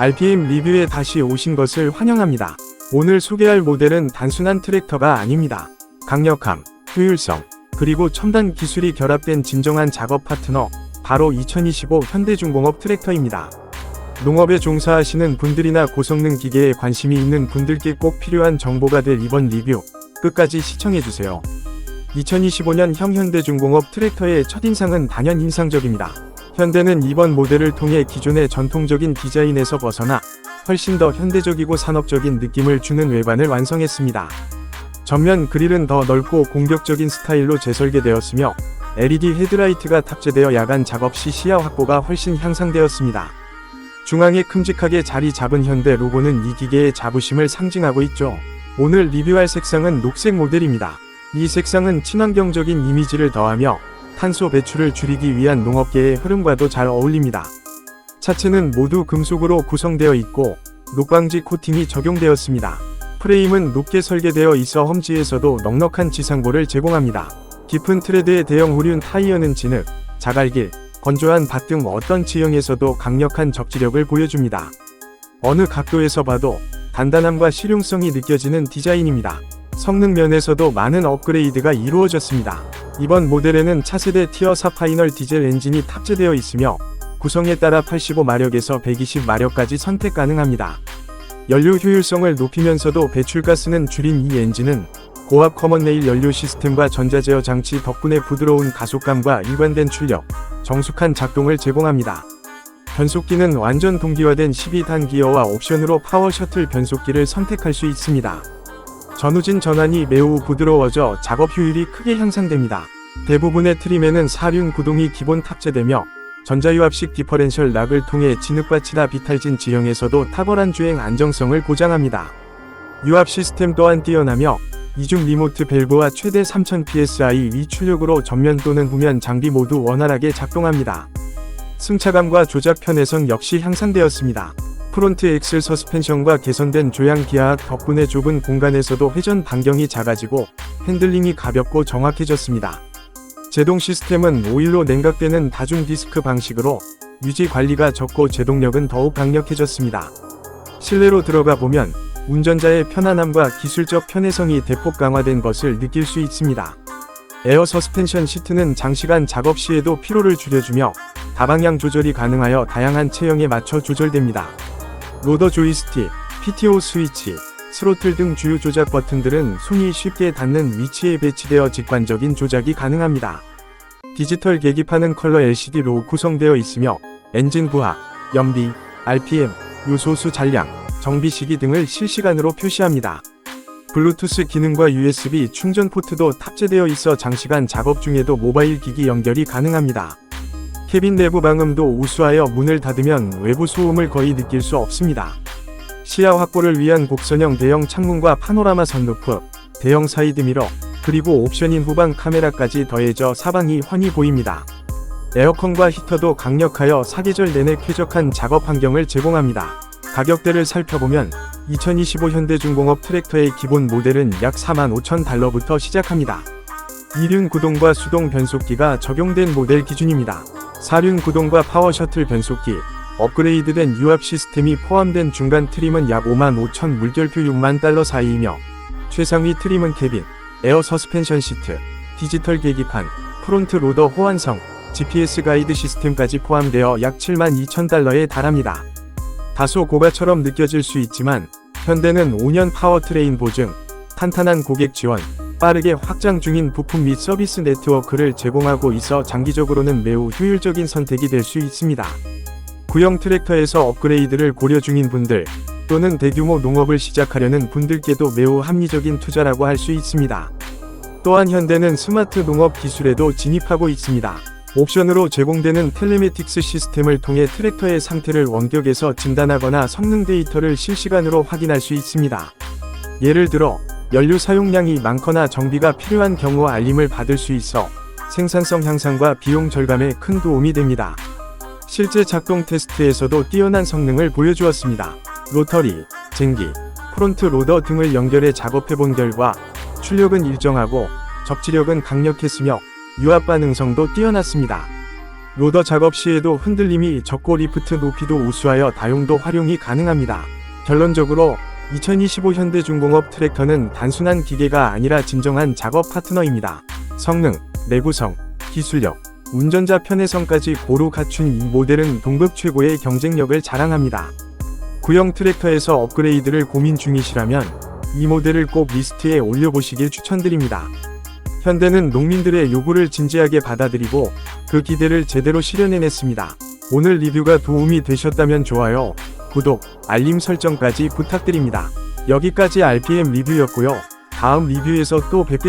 RPM 리뷰에 다시 오신 것을 환영합니다. 오늘 소개할 모델은 단순한 트랙터가 아닙니다. 강력함, 효율성, 그리고 첨단 기술이 결합된 진정한 작업 파트너, 바로 2025 현대중공업 트랙터입니다. 농업에 종사하시는 분들이나 고성능 기계에 관심이 있는 분들께 꼭 필요한 정보가 될 이번 리뷰, 끝까지 시청해주세요. 2025년 형 현대중공업 트랙터의 첫인상은 단연 인상적입니다. 현대는 이번 모델을 통해 기존의 전통적인 디자인에서 벗어나 훨씬 더 현대적이고 산업적인 느낌을 주는 외관을 완성했습니다. 전면 그릴은 더 넓고 공격적인 스타일로 재설계되었으며 LED 헤드라이트가 탑재되어 야간 작업 시 시야 확보가 훨씬 향상되었습니다. 중앙에 큼직하게 자리 잡은 현대 로고는 이 기계의 자부심을 상징하고 있죠. 오늘 리뷰할 색상은 녹색 모델입니다. 이 색상은 친환경적인 이미지를 더하며 탄소 배출을 줄이기 위한 농업계의 흐름과도 잘 어울립니다. 차체는 모두 금속으로 구성되어 있고 녹방지 코팅이 적용되었습니다. 프레임은 높게 설계되어 있어 험지에서도 넉넉한 지상고를 제공합니다. 깊은 트레드의 대형 후륜 타이어는 진흙, 자갈길, 건조한 밭 등 어떤 지형에서도 강력한 적지력을 보여줍니다. 어느 각도에서 봐도 단단함과 실용성이 느껴지는 디자인입니다. 성능 면에서도 많은 업그레이드가 이루어졌습니다. 이번 모델에는 차세대 티어 4 파이널 디젤 엔진이 탑재되어 있으며 구성에 따라 85마력에서 120마력까지 선택 가능합니다. 연료 효율성을 높이면서도 배출가스는 줄인 이 엔진은 고압 커먼 레일 연료 시스템과 전자제어 장치 덕분에 부드러운 가속감과 일관된 출력, 정숙한 작동을 제공합니다. 변속기는 완전 동기화된 12단 기어와 옵션으로 파워 셔틀 변속기를 선택할 수 있습니다. 전후진 전환이 매우 부드러워져 작업 효율이 크게 향상됩니다. 대부분의 트림에는 사륜 구동이 기본 탑재되며 전자유압식 디퍼렌셜 락을 통해 진흙밭이나 비탈진 지형에서도 탁월한 주행 안정성을 보장합니다. 유압 시스템 또한 뛰어나며 이중 리모트 밸브와 최대 3000psi 위 출력으로 전면 또는 후면 장비 모두 원활하게 작동합니다. 승차감과 조작 편의성 역시 향상되었습니다. 프론트 엑셀 서스펜션과 개선된 조향 기하학 덕분에 좁은 공간에서도 회전 반경이 작아지고 핸들링이 가볍고 정확해졌습니다. 제동 시스템은 오일로 냉각되는 다중 디스크 방식으로 유지 관리가 적고 제동력은 더욱 강력해졌습니다. 실내로 들어가 보면 운전자의 편안함과 기술적 편의성이 대폭 강화된 것을 느낄 수 있습니다. 에어 서스펜션 시트는 장시간 작업 시에도 피로를 줄여주며 다방향 조절이 가능하여 다양한 체형에 맞춰 조절됩니다. 로더 조이스틱, PTO 스위치, 스로틀 등 주요 조작 버튼들은 손이 쉽게 닿는 위치에 배치되어 직관적인 조작이 가능합니다. 디지털 계기판은 컬러 LCD로 구성되어 있으며 엔진 부하, 연비, RPM, 요소수 잔량, 정비 시기 등을 실시간으로 표시합니다. 블루투스 기능과 USB 충전 포트도 탑재되어 있어 장시간 작업 중에도 모바일 기기 연결이 가능합니다. 캐빈 내부 방음도 우수하여 문을 닫으면 외부 소음을 거의 느낄 수 없습니다. 시야 확보를 위한 곡선형 대형 창문과 파노라마 선루프, 대형 사이드미러, 그리고 옵션인 후방 카메라까지 더해져 사방이 훤히 보입니다. 에어컨과 히터도 강력하여 사계절 내내 쾌적한 작업 환경을 제공합니다. 가격대를 살펴보면 2025 현대중공업 트랙터의 기본 모델은 약 45,000달러부터 시작합니다. 이륜 구동과 수동 변속기가 적용된 모델 기준입니다. 사륜 구동과 파워 셔틀 변속기, 업그레이드된 유압 시스템이 포함된 중간 트림은 약 5만 5천 물결표 6만 달러 사이이며 최상위 트림은 캐빈, 에어 서스펜션 시트, 디지털 계기판, 프론트 로더 호환성, GPS 가이드 시스템까지 포함되어 약 7만 2천 달러에 달합니다. 다소 고가처럼 느껴질 수 있지만 현대는 5년 파워트레인 보증, 탄탄한 고객 지원, 빠르게 확장 중인 부품 및 서비스 네트워크를 제공하고 있어 장기적으로는 매우 효율적인 선택이 될 수 있습니다. 구형 트랙터에서 업그레이드를 고려 중인 분들 또는 대규모 농업을 시작하려는 분들께도 매우 합리적인 투자라고 할 수 있습니다. 또한 현대는 스마트 농업 기술에도 진입하고 있습니다. 옵션으로 제공되는 텔레메틱스 시스템을 통해 트랙터의 상태를 원격에서 진단하거나 성능 데이터를 실시간으로 확인할 수 있습니다. 예를 들어 연료 사용량이 많거나 정비가 필요한 경우 알림을 받을 수 있어 생산성 향상과 비용 절감에 큰 도움이 됩니다. 실제 작동 테스트에서도 뛰어난 성능을 보여주었습니다. 로터리, 쟁기, 프론트 로더 등을 연결해 작업해 본 결과 출력은 일정하고 접지력은 강력했으며 유압 반응성도 뛰어났습니다. 로더 작업 시에도 흔들림이 적고 리프트 높이도 우수하여 다용도 활용이 가능합니다. 결론적으로 2025 현대중공업 트랙터는 단순한 기계가 아니라 진정한 작업 파트너입니다. 성능, 내구성, 기술력, 운전자 편의성까지 고루 갖춘 이 모델은 동급 최고의 경쟁력을 자랑합니다. 구형 트랙터에서 업그레이드를 고민 중이시라면 이 모델을 꼭 리스트에 올려보시길 추천드립니다. 현대는 농민들의 요구를 진지하게 받아들이고 그 기대를 제대로 실현해냈습니다. 오늘 리뷰가 도움이 되셨다면 좋아요, 구독, 알림 설정까지 부탁드립니다. 여기까지 RPM 리뷰였고요. 다음 리뷰에서 또 뵙겠습니다.